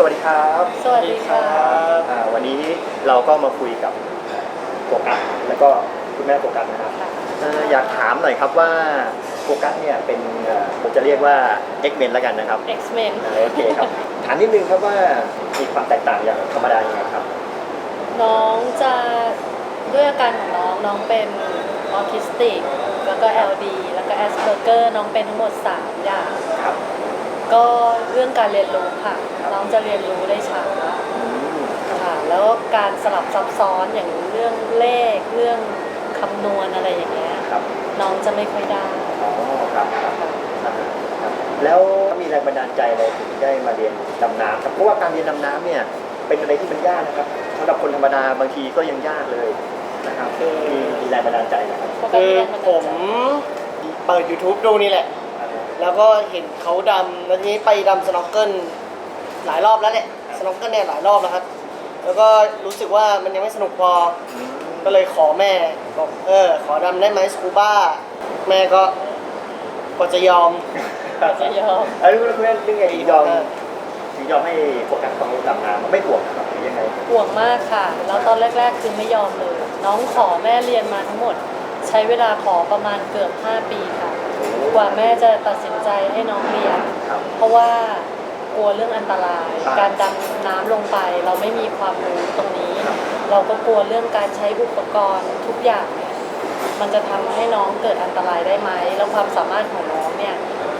สวัสดีครับสวัสดีค่ะ อ่าวันนี้เราก็มาคุยกับโฟกัสแล้วก็คุณแม่โฟกัสนะครับเอ่ออยากถามหน่อยครับว่าโฟกัสเนี่ยเป็นเอ่อผมจะเรียกว่า X-Men แล้วกันนะครับ X-Men เออโอเคครับ ถามนิดนึงครับว่ามีความแตกต่างอย่างธรรมดายังไงครับ น้องจะด้วยอาการของน้องน้องเป็นออทิสติก แล้วก็ LD แล้วก็ Asperger น้องเป็นทั้งหมด 3 อย่าง ครับ ก็เรื่องการเรียนรู้ค่ะ น้องจะเรียนรู้ได้ช้าอืมค่ะ แล้วการสลับซับซ้อนอย่างเรื่องเลขเรื่องคำนวณอะไรอย่างเงี้ยครับ น้องจะไม่ค่อยได้อ๋อครับครับครับครับแล้วมีแรงบันดาลใจอะไรถึงได้มาเรียนดำน้ำครับเพราะว่าการเรียนดำน้ำเนี่ยเป็นอะไรที่มันยากนะครับสำหรับคนธรรมดาบางทีก็ยังยากเลยนะครับคือมีมีแรงบันดาลใจนะครับเพราะการคือเรียนมันผมเปิด YouTube ดูนี่แหละ แล้วก็เห็นเขาดำแล้วทีนี้ไปดำสโนว์เกิลหลายรอบแล้วแหละสโนว์เกิลเนี่ยหลายรอบแล้วครับ แล้วก็รู้สึกว่ามันยังไม่สนุกพอ ก็เลยขอแม่บอกเออ ขอดำได้ไหมสกูบ้า แม่ก็ก็จะยอมก็จะยอมเออรู้ไหมเรื่องไงถึงยอมถึงยอมให้โฟกัสของดำน้ำไม่ห่วงครับหรือยังไงห่วงมากค่ะ แล้วตอนแรก ๆ คือไม่ยอมเลย น้องขอแม่เรียนมาทั้งหมด ใช้เวลาขอประมาณเกือบ 5 ปีค่ะ กว่าแม่จะตัดสินใจให้น้องเรียน ครับเพราะว่ากลัวเรื่องอันตรายครับการดำน้ำลงไปเราไม่มีความรู้ตรงนี้ เราก็กลัวเรื่องการใช้อุปกรณ์ทุกอย่างเนี่ยมันจะทำให้น้องเกิดอันตรายได้ไหม แล้วความสามารถของน้องเนี่ย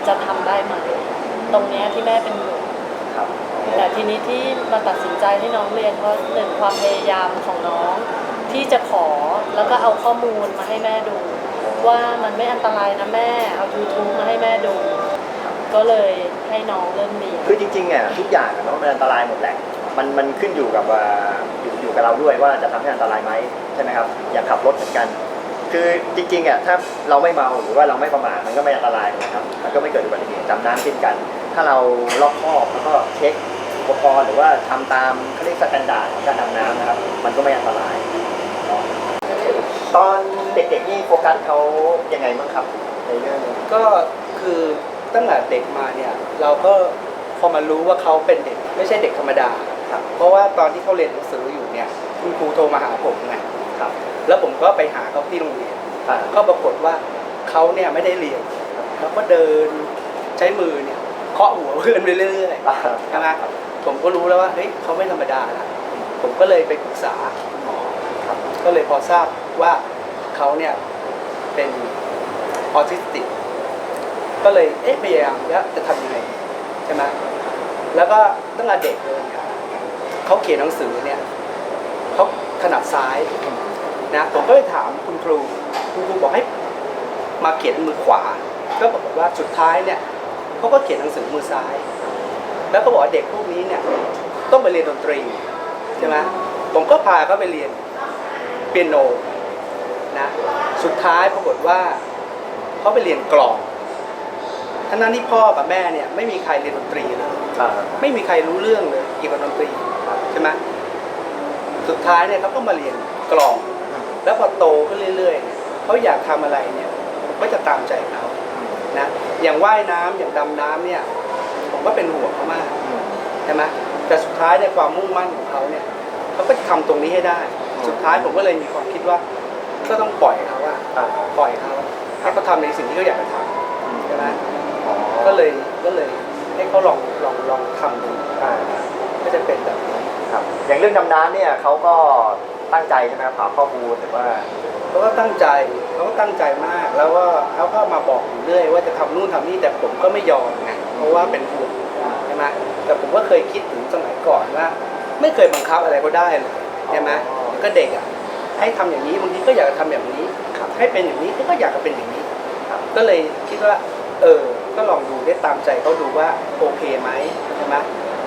จะทำได้ไหม ตรงเนี้ยที่แม่เป็นห่วง ครับแต่ทีนี้ที่มาตัดสินใจให้น้องเรียนเพราะหนึ่งความพยายามของน้อง ที่จะขอแล้วก็เอาข้อมูลมาให้แม่ดู ว่ามันไม่อันตรายนะแม่ เอา YouTube มาให้แม่ดู ก็เลยให้น้องเริ่มเรียน คือจริงๆอะทุกอย่างอะเนาะมันอันตรายหมดแหละ มันมันขึ้นอยู่กับว่าอยู่อยู่กับเราด้วยว่าจะทำให้อันตรายไหมใช่ไหมครับ อย่างขับรถเหมือนกัน คือจริงๆอะถ้าเราไม่เมาหรือว่าเราไม่ประมาทมันก็ไม่อันตรายนะครับ มันก็ไม่เกิดอุบัติเหตุจำน้ำเช่นกัน ถ้าเรารอบคอบแล้วก็เช็คอุปกรณ์หรือว่าทำตามเขาเรียกสแตนดาร์ดของการดำน้ำนะครับ มันก็ไม่อันตราย ตอนเด็กๆนี่โฟกัสเขายังไงบ้างครับในเรื่องก็คือตั้งแต่เด็กมาเนี่ยเราก็พอมารู้ว่าเขาเป็นเด็กไม่ใช่เด็กธรรมดา ครับ เพราะว่าตอนที่เขาเรียนหนังสืออยู่เนี่ยคุณครูโทรมาหาผมไงครับแล้วผมก็ไปหาเขาที่โรงเรียน อ่าก็ปรากฏว่าเขาเนี่ยไม่ได้เรียนเขาก็เดินใช้มือเนี่ยเคาะหัวเพื่อนไปเรื่อยอ่า ๆใช่ไหมผมก็รู้แล้วว่าเฮ้ยเขาไม่ธรรมดาละผมก็เลยไปปรึกษาหมอ ครับก็เลยพอทราบว่าเขาเนี่ยเป็นออทิสติก ก็เลยเอ๊ะพยายามแล้วจะทำยังไงใช่ไหมแล้วก็ตั้งแต่เด็กเลยเนี่ยเขาเขียนหนังสือเนี่ยเขาถนัดซ้ายนะผมก็เลยถามคุณครูคุณครูบอกให้มาเขียนมือขวา ก็ปรากฏว่าสุดท้ายเนี่ยเขาก็เขียนหนังสือมือซ้าย แล้วก็บอกว่าเด็กพวกนี้เนี่ยต้องไปเรียนดนตรีใช่ไหมผมก็พาเขาไปเรียน ปียโนนะสุดท้ายปรากฏว่าเขาไปเรียนกลองทั้งนั้นที่พ่อกับแม่เนี่ยไม่มีใครเรียนดนตรีเลยอ่าไม่มีใครรู้เรื่องเลยเกี่ยวกับดนตรีใช่ไหมสุดท้ายเนี่ยเขาก็มาเรียนกลอง แล้วพอโตขึ้นเรื่อยๆเนี่ยเขาอยากทำอะไรเนี่ยผมก็จะตามใจเขานะอย่างว่ายน้ำอย่างดำน้ำเนี่ยผมก็เป็นห่วงเขามากใช่ไหมแต่สุดท้ายเนี่ยความมุ่งมั่นของเขาเนี่ยเขาก็จะทำตรงนี้ให้ได้ สุดท้ายผมก็เลยมีความคิดว่า ก็ต้องปล่อยเขาว่าอ่า ปล่อยเขาให้เขาทำในสิ่งที่เขาอยากจะทำใช่ไหมอ๋อก็เลยก็เลยให้เขาลองลองลองทำดูอ่าก็จะเป็นแบบนี้ครับ อย่างเรื่องดำน้ำเนี่ยเขาก็ตั้งใจใช่ไหมครับหาข้อมูลหรือว่า เขาก็ตั้งใจเขาก็ตั้งใจมาก แล้วก็เขาก็มาบอกอยู่เรื่อยว่าจะทำนู่นทำนี่แต่ผมก็ไม่ยอมไงเพราะว่าเป็นห่วงใช่ไหมแต่ผมก็เคยคิดถึงสมัยก่อนว่า ไม่เคยบังคับอะไรเขาได้เลยใช่ไหม ก็เด็กอะให้ทำอย่างนี้บางทีก็อยากจะทำอย่างนี้ให้เป็นอย่างนี้ก็อยากจะเป็นอย่างนี้ครับก็เลยคิดว่า เออ ก็ลองดูได้ตามใจเขาดูว่าโอเคไหมใช่ไหม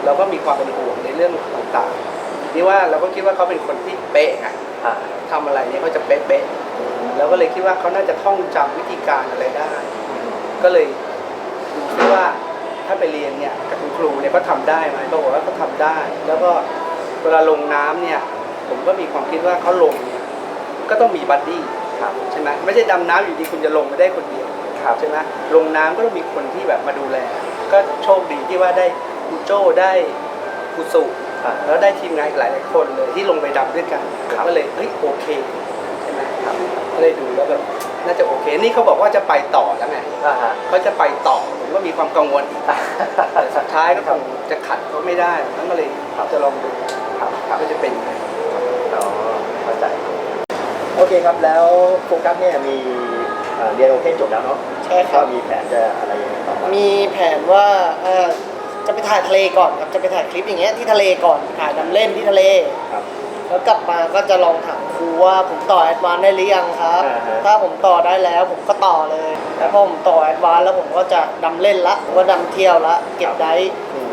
เราก็มีความเป็นห่วงในเรื่องต่างๆนี่ว่าเราก็คิดว่าเขาเป็นคนที่เป๊ะไงอ่าทำอะไรเนี่ยเขาจะเป๊ะๆแล้วก็เลยคิดว่าเขาน่าจะท่องจำวิธีการอะไรได้ ก็เลยดูซิว่าถ้าไปเรียนเนี่ยกับคุณครูเนี่ยเขาทำได้ไหมเขาบอกว่าเขาทำได้ แล้วก็เวลาลงน้ำเนี่ย ผมก็มีความคิดว่าเขาลงเนี่ยก็ต้องมีบัดดี้ครับใช่ไหมไม่ใช่ดำน้ำอยู่ดีคุณจะลงไม่ได้คนเดียวครับใช่ไหมลงน้ำก็ต้องมีคนที่แบบมาดูแล ก็โชคดีที่ว่าได้คุณโจ้ได้ครูสุอ่าแล้วได้ทีมงานอีกหลายๆคนเลยที่ลงไปดำด้วยกันครับก็เลยเฮ้ยโอเคใช่ไหมครับก็เลยดูแล้วแบบน่าจะโอเค นี่เขาบอกว่าจะไปต่อแล้วไงอ่าฮะเขาจะไปต่อผมก็มีความกังวลอีกแต่สุดท้ายก็คงจะขัดเขาไม่ได้ทั้งก็เลยครับจะลองดูครับครับว่าจะเป็นยังไงอ๋อเข้า ใจ โอเคครับแล้วโฟกัสเนี่ยมีเอ่อเรียนโอเพนจบแล้วเนาะใช่ครับก็มีแผนจะอะไรยังไงต่อไปมีแผนว่าเอ่อจะไปถ่ายทะเลก่อนครับ จะไปถ่ายคลิปอย่างเงี้ยที่ทะเลก่อน ถ่ายดำเล่นที่ทะเล ครับ แล้วกลับมาก็จะลองถามครูว่าผมต่อแอดวานได้หรือยังครับ อ่าฮะ ถ้าผมต่อได้แล้วผมก็ต่อเลย แล้วพอผมต่อแอดวานแล้วผมก็จะดำเล่นละผมก็ดำเที่ยวละ เก็บได้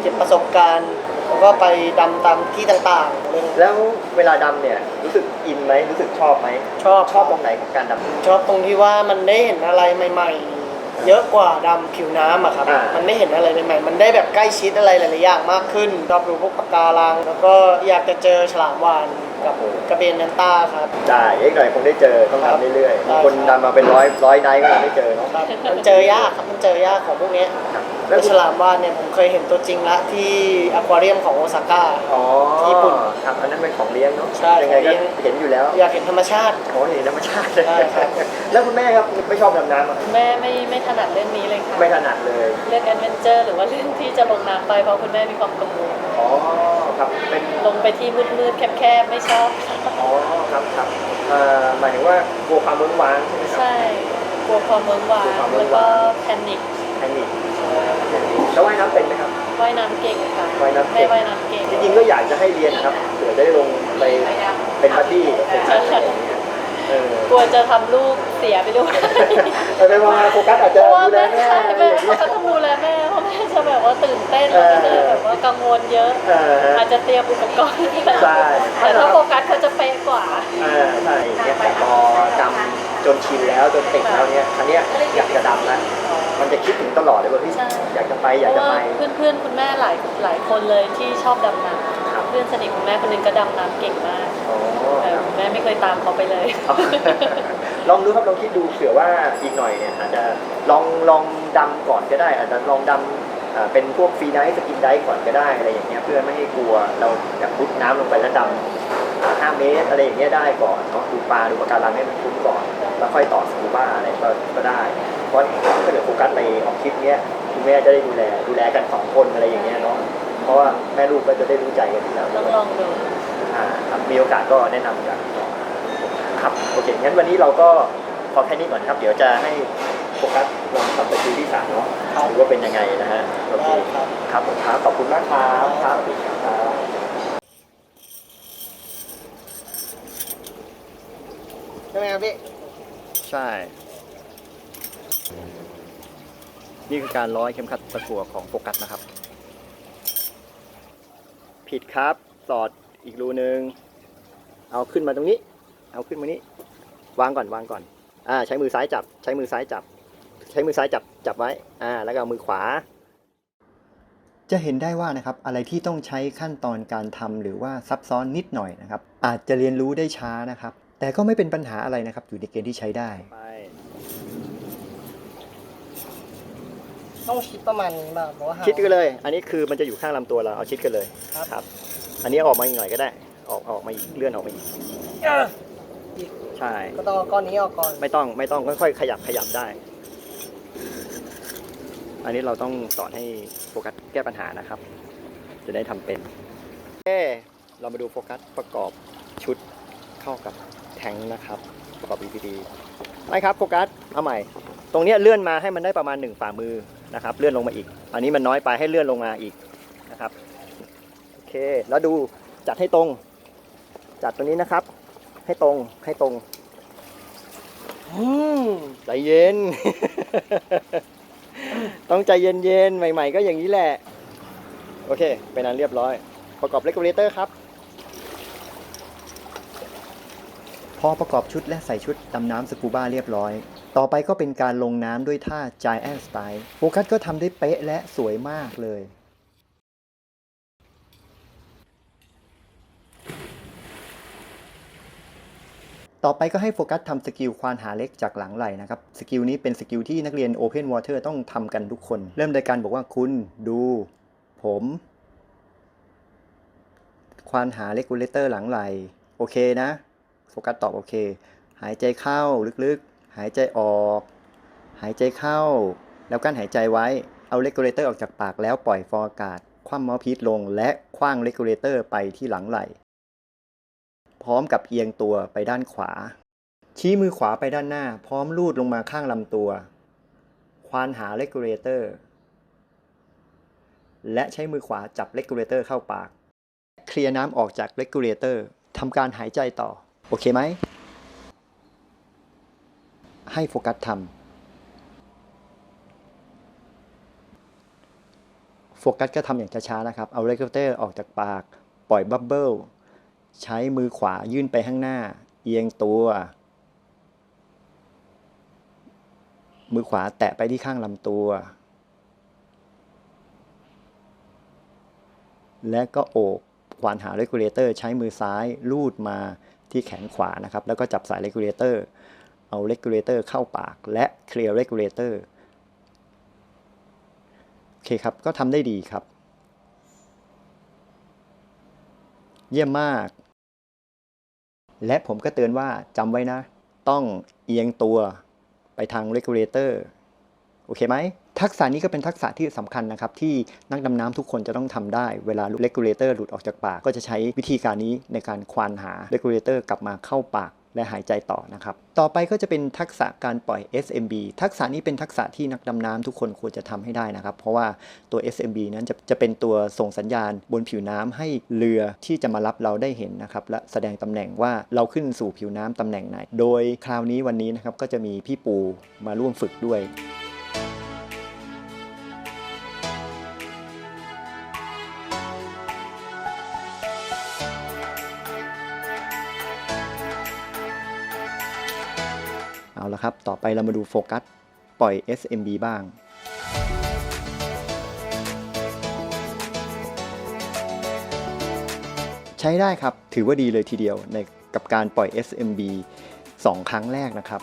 เก็บประสบการณ์แล้ว ก็ไปดำตามที่ต่างๆเรื่องแล้วเวลาดำเนี่ยรู้สึกอินไหมรู้สึกชอบไหมชอบชอบตรงไหนของการดำ ชอบตรงที่ว่ามันได้เห็นอะไรใหม่ๆ เยอะกว่าดำผิวน้ำอะครับ อ่ามั มันได้เห็นอะไรใหม่ๆ มันได้แบบใกล้ชิดอะไรหลายๆอย่างมากขึ้นชอบดูพวกปะการัง แล้วก็อยากจะเจอฉลามวาน กับกระเบนแนนต้าครับ ได้เอ็กหน่อยคงได้เจอต้องครับทำเรื่อยได้ๆคนดำมาเป็นร้อยร้อยไนท์ก็ยังไม่เจอเนาะครับมันเจอยากครับมันเจอยากของพวกเนี้ยครับแต่ฉลามวานเนี่ยผมเคยเห็นตัวจริงละที่อควาเรียมของโอซาก้าอ๋อที่ญี่ปุ่นครับอันนั้นเป็นของเลี้ยงเนาะใช่ยังไงของเลี้ก็ยงเห็นอยู่แล้ว อยากเห็นธรรมชาติโอ้เห็นธรรมชาติเลยใช่ครับแล้วคุณแม่ครับไม่ชอบดำน้ำอะแม่ไม่ไม่ถนัดเรื่องนี้เลยค่ะไม่ถนัดเลย เรื่องแอดเวนเจอร์หรือว่าเรื่องที่จะลงน้ำไปเพราะคุณแม่มีความกังวลอ๋อ ครับเป็นลงไปที่มืดๆแคบๆไม่ชอบอ๋อครับครับเอ่อหมายถึงว่ากลัวความเวิ้งว้างใช่ไหมครับใช่กลัวความเมืองวางกลัวความเวิ้แล้งวก็ว้างแพนิคแพนิคแล้วว่ายน้ำเป็นไหมครับว่ายน้ำเก่งค่ะว่ายน้ำเก่แม่งว่ายน้ำเก่งจริงๆก็อยากจะให้เรียนนะครับเผื่อจะได้ลงไปเป็นบัดดี้กับคนนั้นอะไรอย่างเงี้ย เออกลัวจะทำลูกเสียไปด้วยเออไปมาโฟกัสอาจเพจะราะว่าดูแลแม่แม่ใช่อะไรแม่อย่างเขาเงี้ย ก็ต้องดูแลแม่เพราะแม่จะแบบว่าตื่นเต้นเอแล้วอก็จะแบบว่ากังวลเยอะ เออฮะอาจจะเตรียมอุปกรณ์ใช่ แต่ถ้าโฟกัสเขาจะเป๊ะกว่าอ่าใช่เนี่ยแต่พอดำจนชินแล้วจนติดแล้วเนี่ยครั้งเนี้ยอยากจะดำแล้วมันจะคิดถึงตลอดเลยว่าเฮ้ยใช่ อยากจะไปอเพยากราะจะว่าไปเพื่อนเพื่อนๆ คุณแม่หลายหลายคนเลยที่ชอบดำน้ครับำ เพื่อนสนิทคุณแม่คนหนึงก็ดำน้ำเก่งมากอ๋อแต่ครับคุณแม่ไม่เคยตามเขาไปเลยเอาลองดูครับลองคิดดูเผื่อว่าอีกหน่อยเนี่ยอาจจะลองลองดำก่อนก็ได้ อาจจะลองดำอ่าเป็นพวกฟรีไดฟ์สกินไดฟ์ก่อนก็ได้อะไรอย่างเงี้ยเพื่อไม่ให้กลัวเราอยากพุดน้ำลงไปแล้วดำอ่า5เมตรอะไรอย่างเงี้ยได้ก่อนเนาะดูปลาดูปะการังให้มันคุ้นก่อนแล้วค่อยต่อสกูบ้าอะไรก็ก็ได้เพราะถ้าเกิดโฟกัสไปออกทริปเนี้ยคุณแม่จะได้ดูแลดูแลกันสองคนอะไรอย่างเงี้ยเนาะ เพราะว่าแม่ลูกก็จะได้รู้ใจกันอยู่แล้วต้องลองดูอ่าครับมีโอกาสก็แนะนำกันครับโอเคงั้นวันนี้เราก็พอแค่นี้ก่อนครับ เดี๋ยวจะให้โฟกัสลองทำสกิลที่สามเนาะครับดูว่าเป็นยังไงนะฮะโอเคได้ครับครับผมครับขอบคุณมากครับครับสวัสดีครับใช่ไหมครับพี่ใช่ นี่คือการร้อยเข็มขัดตะกั่วของโฟกัสนะครับ ผิดครับ สอดอีกรูนึง เอาขึ้นมาตรงนี้ เอาขึ้นมานี้ วางก่อนวางก่อน อ่า ใช้มือซ้ายจับ ใช้มือซ้ายจับ ใช้มือซ้ายจับจับไว้ อ่า แล้วก็เอามือขวา จะเห็นได้ว่านะครับ อะไรที่ต้องใช้ขั้นตอนการทำหรือว่าซับซ้อนนิดหน่อยนะครับ อาจจะเรียนรู้ได้ช้านะครับ แต่ก็ไม่เป็นปัญหาอะไรนะครับ อยู่ในเกณฑ์ที่ใช้ได้ ไป ต้องชิดประมาณนี้แบบว่าห่าง ชิดกันเลย อันนี้คือมันจะอยู่ข้างลำตัวเราเอาชิดกันเลยครับ ครับ อันนี้ออกมาอีกหน่อยก็ได้ ออกออกมาอีกเลื่อนออกมาอีกใช่ ก็ต้องเอาก้อนนี้ออกก่อนไม่ต้องไม่ต้องค่อยๆขยับขยับได้ อันนี้เราต้องสอนให้โฟกัสแก้ปัญหานะครับ จะได้ทำเป็นโอเคเรามาดูโฟกัสประกอบชุดเข้ากับแทงค์นะครับ ประกอบ BPD ไม่ครับโฟกัสเอาใหม่ ตรงเนี้ยเลื่อนมาให้มันได้ประมาณหนึ่งฝ่ามือ นะครับ เลื่อนลงมาอีก อันนี้มันน้อยไปให้เลื่อนลงมาอีกนะครับโอเคแล้วดูจัดให้ตรง จัดตรงนี้นะครับ ให้ตรงให้ตรงอืมใจเย็น ต้องใจเย็นๆใหม่ ๆ ก็อย่างนี้แหละ โอเคเป็นอันเรียบร้อย ประกอบเลกูเลเตอร์ครับ พอประกอบชุดและใส่ชุดดำน้ำสกูบ้าเรียบร้อย ต่อไปก็เป็นการลงน้ำด้วยท่า Giant Style โฟกัสก็ทำได้เป๊ะและสวยมากเลย ต่อไปก็ให้โฟกัสทำสกิลควานหาเล็กจากหลังไหล่นะครับ สกิลนี้เป็นสกิลที่นักเรียน Open Water ต้องทำกันทุกคน เริ่มโดยการบอกว่าคุณดู ผม ควานหาเลกูเลเตอร์หลังไหล โอเคนะ โฟกัสตอบโอเค หายใจเข้าลึกๆ หายใจออก หายใจเข้า แล้วกั้นหายใจไว้ เอาเลกูเลเตอร์ออกจากปากแล้วปล่อยฟองอากาศ คว่ำมาส์พีทลง และคว้างเลกูเลเตอร์ไปที่หลังไหล่ พร้อมกับเอียงตัวไปด้านขวา ชี้มือขวาไปด้านหน้า พร้อมลูดลงมาข้างลำตัว ควานหาเลกูเลเตอร์ และใช้มือขวาจับเลกูเลเตอร์เข้าปาก เคลียร์น้ำออกจากเลกูเลเตอร์ทำการหายใจต่อ โอเคไหม ให้โฟกัสทำโฟกัสก็ทำอย่างช้าๆนะครับ เอาเลกูเลเตอร์ออกจากปาก ปล่อยบับเบิลใช้มือขวายื่นไปข้างหน้า เอียงตัว มือขวาแตะไปที่ข้างลำตัว และก็โอบควานหาเรกูเลเตอร์ใช้มือซ้ายลูดมาที่แขนขวานะครับ แล้วก็จับสายเรกูเลเตอร์ เอาเรกูเลเตอร์เข้าปาก และเคลียร์เรกูเลเตอร์โอเคครับ ก็ทำได้ดีครับ เยี่ยมมาก และผมก็เตือนว่าจำไว้นะ ต้องเอียงตัวไปทางเรกูเลเตอร์โอเคไหมทักษะนี้ก็เป็นทักษะที่สำคัญนะครับ ที่นักดำน้ำทุกคนจะต้องทำได้ เวลาเลกูเลเตอร์หลุดออกจากปาก ก็จะใช้วิธีการนี้ในการควานหาเลกูเลเตอร์กลับมาเข้าปาก และหายใจต่อนะครับ ต่อไปก็จะเป็นทักษะการปล่อย SMB ทักษะนี้เป็นทักษะที่นักดำน้ำทุกคนควรจะทำให้ได้นะครับ เพราะว่าตัว SMB นั้นจะจะเป็นตัวส่งสัญญาณบนผิวน้ำให้เรือที่จะมารับเราได้เห็นนะครับ และแสดงตำแหน่งว่าเราขึ้นสู่ผิวน้ำตำแหน่งไหน โดยคราวนี้วันนี้นะครับก็จะมีพี่ปูมาร่วมฝึกด้วย เอาละครับ ต่อไปเรามาดูโฟกัสปล่อย SMB บ้างใช้ได้ครับ ถือว่าดีเลยทีเดียวในกับการปล่อย SMB 2 ครั้งแรกนะครับ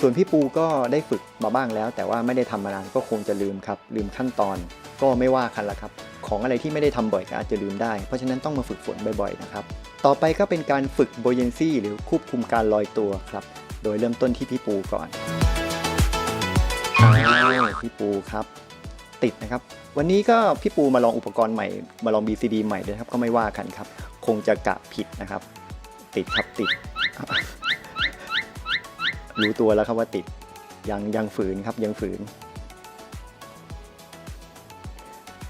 ส่วนพี่ปูก็ได้ฝึกมาบ้างแล้ว แต่ว่าไม่ได้ทำมานานก็คงจะลืมครับ ลืมขั้นตอนก็ไม่ว่ากันละครับ ของอะไรที่ไม่ได้ทำบ่อยก็อาจจะลืมได้ เพราะฉะนั้นต้องมาฝึกฝนบ่อยๆนะครับ ต่อไปก็เป็นการฝึกโบเยนซี่หรือควบคุมการลอยตัวครับ โดยเริ่มต้นที่พี่ปูก่อนพี่ปูครับติดนะครับ วันนี้ก็พี่ปูมาลองอุปกรณ์ใหม่ มาลอง BCD ใหม่ด้วยครับ ก็ไม่ว่ากันครับ คงจะกะผิดนะครับ ติดครับติด รู้ตัวแล้วครับว่าติด ยังยังฝืนครับยังฝืน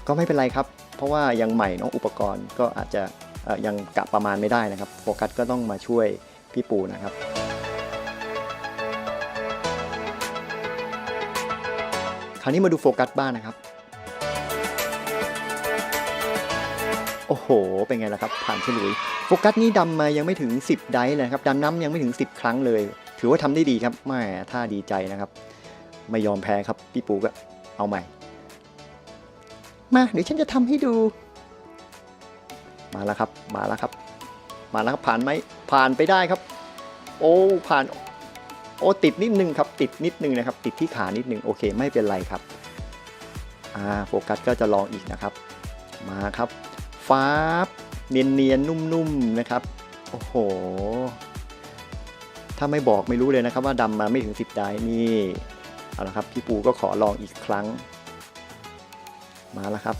ก็ไม่เป็นไรครับ เพราะว่ายังใหม่เน้องอุปกรณ์ก็อาจจะยังกะประมาณไม่ได้นะครับ โฟกัสก็ต้องมาช่วยพี่ปูนะครับคราวนี้มาดูโฟกัสบ้างนะครับ โอ้โห เป็นไงล่ะครับ ผ่านฉลุย โฟกัสนี่ดำมายังไม่ถึง 10 ไดส์เลยนะครับดำน้ำยังไม่ถึง 10 ครั้งเลย ถือว่าทำได้ดีครับแม่ท่าดีใจนะครับ ไม่ยอมแพ้ครับ พี่ปูก็เอาใหม่ มาเดี๋ยวฉันจะทำให้ดู มาแล้วครับ มาแล้วครับ มาแล้วครับผ่านไหมผ่านไปได้ครับ โอ้ผ่านโอ้ติดนิดนึงครับ ติดนิดนึงนะครับ ติดที่ขานิดนึงโอเค ไม่เป็นไรครับอ่าโฟกัสก็จะลองอีกนะครับ มาครับฟ้าบเนียนๆน,นุ่มๆนะครับโอ้โห ถ้าไม่บอกไม่รู้เลยนะครับว่าดำมาไม่ถึง 10 ได้นี่เอาละครับพี่ปูก็ขอลองอีกครั้ง มาแล้วครับ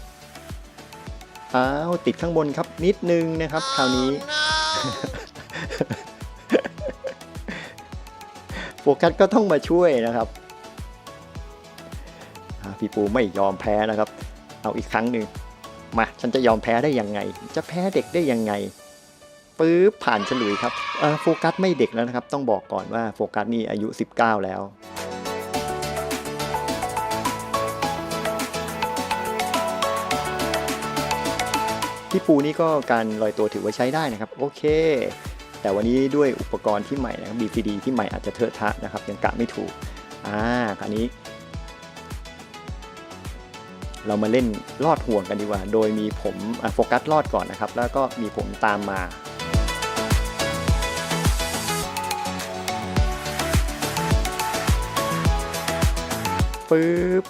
อ้าวติดข้างบนครับนิดนึงนะครับ คราวนี้ โฟกัสก็ต้องมาช่วยนะครับอ่าพี่ปูไม่ยอมแพ้นะครับ เอาอีกครั้งหนึ่งมาฉันจะยอมแพ้ได้ยังไง จะแพ้เด็กได้ยังไงปึ๊บผ่านฉลุยครับเอ่อโฟกัสไม่เด็กแล้วนะครับ ต้องบอกก่อนว่าโฟกัสนี่อายุ 19 แล้ว พี่ปูนี่ก็การลอยตัวถือว่าใช้ได้นะครับ โอเค แต่วันนี้ด้วยอุปกรณ์ที่ใหม่นะครับ BCD ที่ใหม่อาจจะเทอะทะนะครับ ยังกะไม่ถูก อ่าคราวนี้ เรามาเล่นลอดห่วงกันดีกว่า โดยมีผมโฟกัสลอดก่อนนะครับ แล้วก็มีผมตามมาปึ๊บ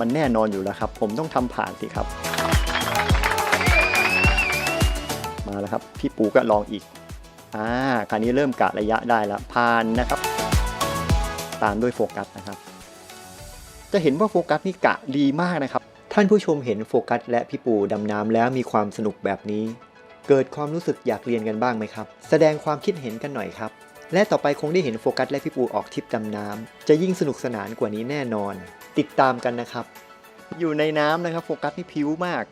มันแน่นอนอยู่แล้วครับ ผมต้องทำผ่านสิครับ แล้วครับ พี่ปูก็ลองอีก อ่า คราวนี้เริ่มกะระยะได้แล้วผ่านนะครับ ตามด้วยโฟกัสนะครับ จะเห็นว่าโฟกัสนี่กะดีมากนะครับ ท่านผู้ชมเห็นโฟกัส และพี่ปูดำน้ำแล้วมีความสนุกแบบนี้ เกิดความรู้สึกอยากเรียนกันบ้างไหมครับ แสดงความคิดเห็นกันหน่อยครับ และต่อไปคงได้เห็นโฟกัสและพี่ปูออกทริปดำน้ำจะยิ่งสนุกสนานกว่านี้แน่นอน ติดตามกันนะครับ อยู่ในน้ำนะครับโฟกัสนี่พิ้วมาก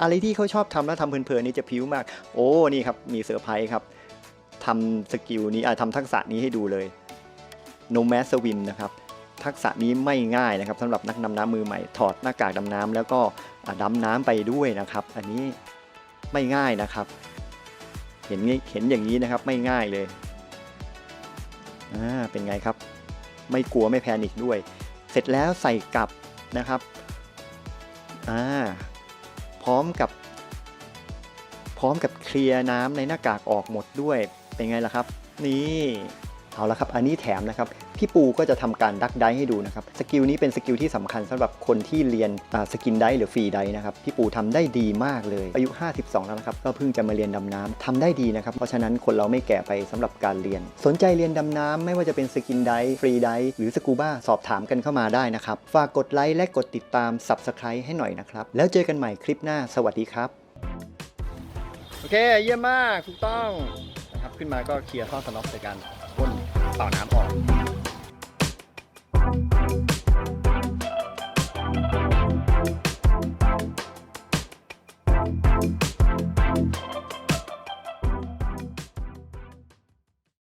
อะไรที่เขาชอบทำแล้วทำเพลินๆนี่จะพิ้วมาก โอ้นี่ครับมีเซอร์ไพรส์ครับทำสกิลนี้อ่าทำทักษะนี้ให้ดูเลย No m a s Win นะครับทักษะนี้ไม่ง่ายนะครับสำหรับนักดำน้ำมือใหม่ถอดหน้ากากดำน้ำแล้วก็อ่าดำน้ำไปด้วยนะครับ อันนี้ไม่ง่ายนะครับ เห็นงี้เห็นอย่างนี้นะครับไม่ง่ายเลยอ่าเป็นไงครับ ไม่กลัวไม่แพนิคด้วย เสร็จแล้วใส่กลับนะครับอ่า พร้อมกับ พร้อมกับเคลียร์น้ำในหน้ากากออกหมดด้วยเป็นไงล่ะครับ นี่เอาละครับ อันนี้แถมนะครับ พี่ปูก็จะทำการดักไดให้ดูนะครับสกิลนี้เป็นสกิลที่สำคัญสำหรับคนที่เรียนสกินไดหรือฟรีไดนะครับพี่ปูทำได้ดีมากเลย อายุ 52 แล้วนะครับก็เพิ่งจะมาเรียนดำน้ำทำได้ดีนะครับเพราะฉะนั้นคนเราไม่แก่ไปสำหรับการเรียน สนใจเรียนดำน้ำไม่ว่าจะเป็นสกินไดฟรีไดหรือสกูบ้าสอบถามกันเข้ามาได้นะครับฝากกดไลค์และกดติดตาม Subscribe ให้หน่อยนะครับแล้วเจอกันใหม่คลิปหน้าสวัสดีครับโอเคเยี่ยมมากถูกต้องนะครับขึ้นมาก็เคลียร์ท่อสน็อกในการพ่นเป่าน้ำออก